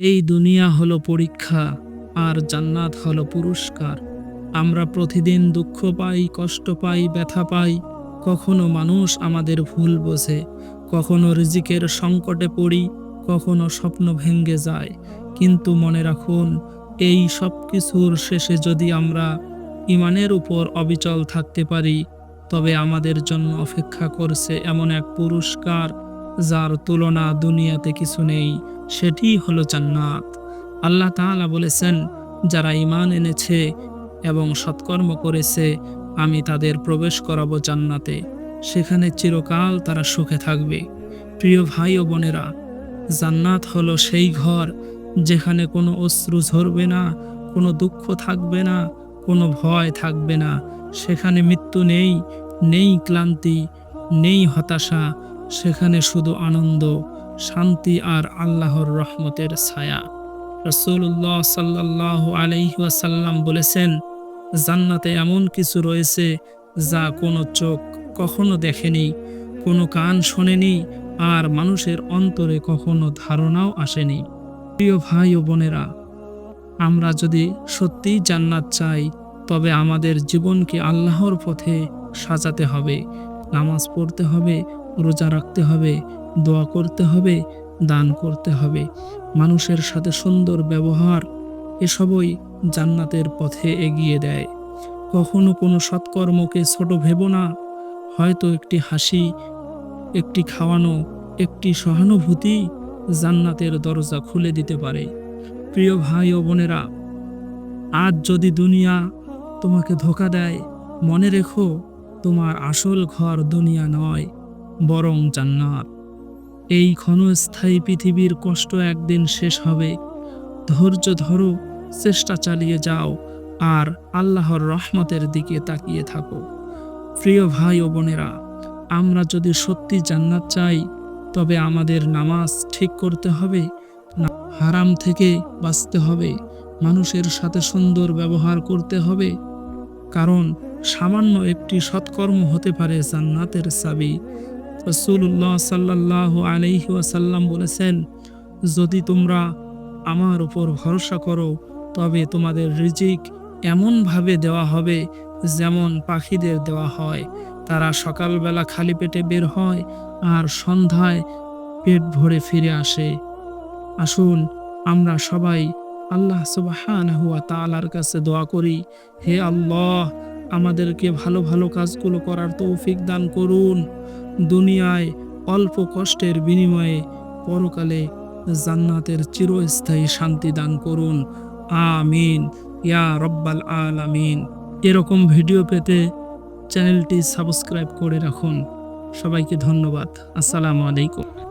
এই দুনিয়া হলো পরীক্ষা, আর জান্নাত হলো পুরস্কার। আমরা প্রতিদিন দুঃখ পাই, কষ্ট পাই, ব্যথা পাই। কখনো মানুষ আমাদের ভুল বোঝে, কখনো রিজিকের সংকটে পড়ি, কখনো স্বপ্ন ভেঙ্গে যায়। কিন্তু মনে রাখুন, এই সব কিছুর শেষে যদি আমরা ইমানের উপর অবিচল থাকতে পারি, তবে আমাদের জন্য অপেক্ষা করছে এমন এক পুরস্কার। যার তুলনা দুনিয়াতে কিছু নেই, সেটি হলো জান্নাত। আল্লাহ তাআলা বলেছেন, যারা ইমান এনেছে এবং সৎকর্ম করেছে, আমি তাদের প্রবেশ করাবো জান্নাতে। সেখানে চিরকাল তারা সুখে থাকবে। প্রিয় ভাই ও বোনেরা, জান্নাত হলো সেই ঘর যেখানে কোনো অশ্রু ঝরবে না, কোনো দুঃখ থাকবে না, কোনো ভয় থাকবে না। সেখানে মৃত্যু নেই নেই ক্লান্তি, নেই হতাশা সেখানে শুধু আনন্দ, শান্তি আর আল্লাহর রহমতের ছায়া। রসুল্লাহ সাল্লাহ আলহিহাসাল্লাম বলেছেন, জান্নাতে এমন কিছু রয়েছে যা কোনো চোখ কখনো দেখেনি, কোনো কান শোনেনি আর মানুষের অন্তরে কখনো ধারণাও আসেনি। প্রিয় ভাই ও বোনেরা, আমরা যদি সত্যিই জান্নাত চাই, তবে আমাদের জীবনকে আল্লাহর পথে সাজাতে হবে। নামাজ পড়তে হবে, রোজা রাখতে হবে, দোয়া করতে হবে, দান করতে হবে। মানুষের সাথে সুন্দর ব্যবহার এসবই জান্নাতের পথে এগিয়ে দেয়। কখনো কোনো সৎকর্মকে ছোট ভেব না। হয়তো একটি হাসি, একটি খাওয়ানো, একটি সহানুভূতি জান্নাতের দরজা খুলে দিতে পারে। প্রিয় ভাই ও বোনেরা, আজ যদি দুনিয়া তোমাকে ধোকা দেয়, মনে রেখো তোমার আসল ঘর দুনিয়া নয়, বরং জান্নাত। এই ক্ষণস্থায়ী পৃথিবীর কষ্ট একদিন শেষ হবে। ধৈর্য ধরো, চেষ্টা চালিয়ে যাও, আর আল্লাহর রহমতের দিকে তাকিয়ে থাকো। প্রিয় ভাই ও বোনেরা, আমরা যদি সত্যি জান্নাত চাই, তবে আমাদের নামাজ ঠিক করতে হবে হারাম থেকে বাঁচতে হবে, মানুষের সাথে সুন্দর ব্যবহার করতে হবে। কারণ সামান্য একটি সৎকর্ম হতে পারে জান্নাতের চাবি। রসুল্লাহ সাল্লাহ আলহি বলেছেন, যদি তোমরা আমার উপর ভরসা করো, তবে তোমাদের রিজিক এমনভাবে দেওয়া হবে যেমন পাখিদের দেওয়া হয়। তারা সকালবেলা খালি পেটে বের হয় আর সন্ধ্যায় পেট ভরে ফিরে আসে। আসুন, আমরা সবাই আল্লাহ সুবহানাহু ওয়া তাআলার কাছে দোয়া করি, হে আল্লাহ আমাদেরকে ভালো ভালো কাজগুলো করার তৌফিক দান করুন। দুনিয়ায় অল্প কষ্টের বিনিময়ে পরকালে জান্নাতের চিরস্থায়ী শান্তি দান করুন। আমিন। ইয়া রব্বাল আলামিন। এরকম ভিডিও পেতে চ্যানেলটি সাবস্ক্রাইব করে রাখুন। সবাইকে ধন্যবাদ। আসসালামু আলাইকুম।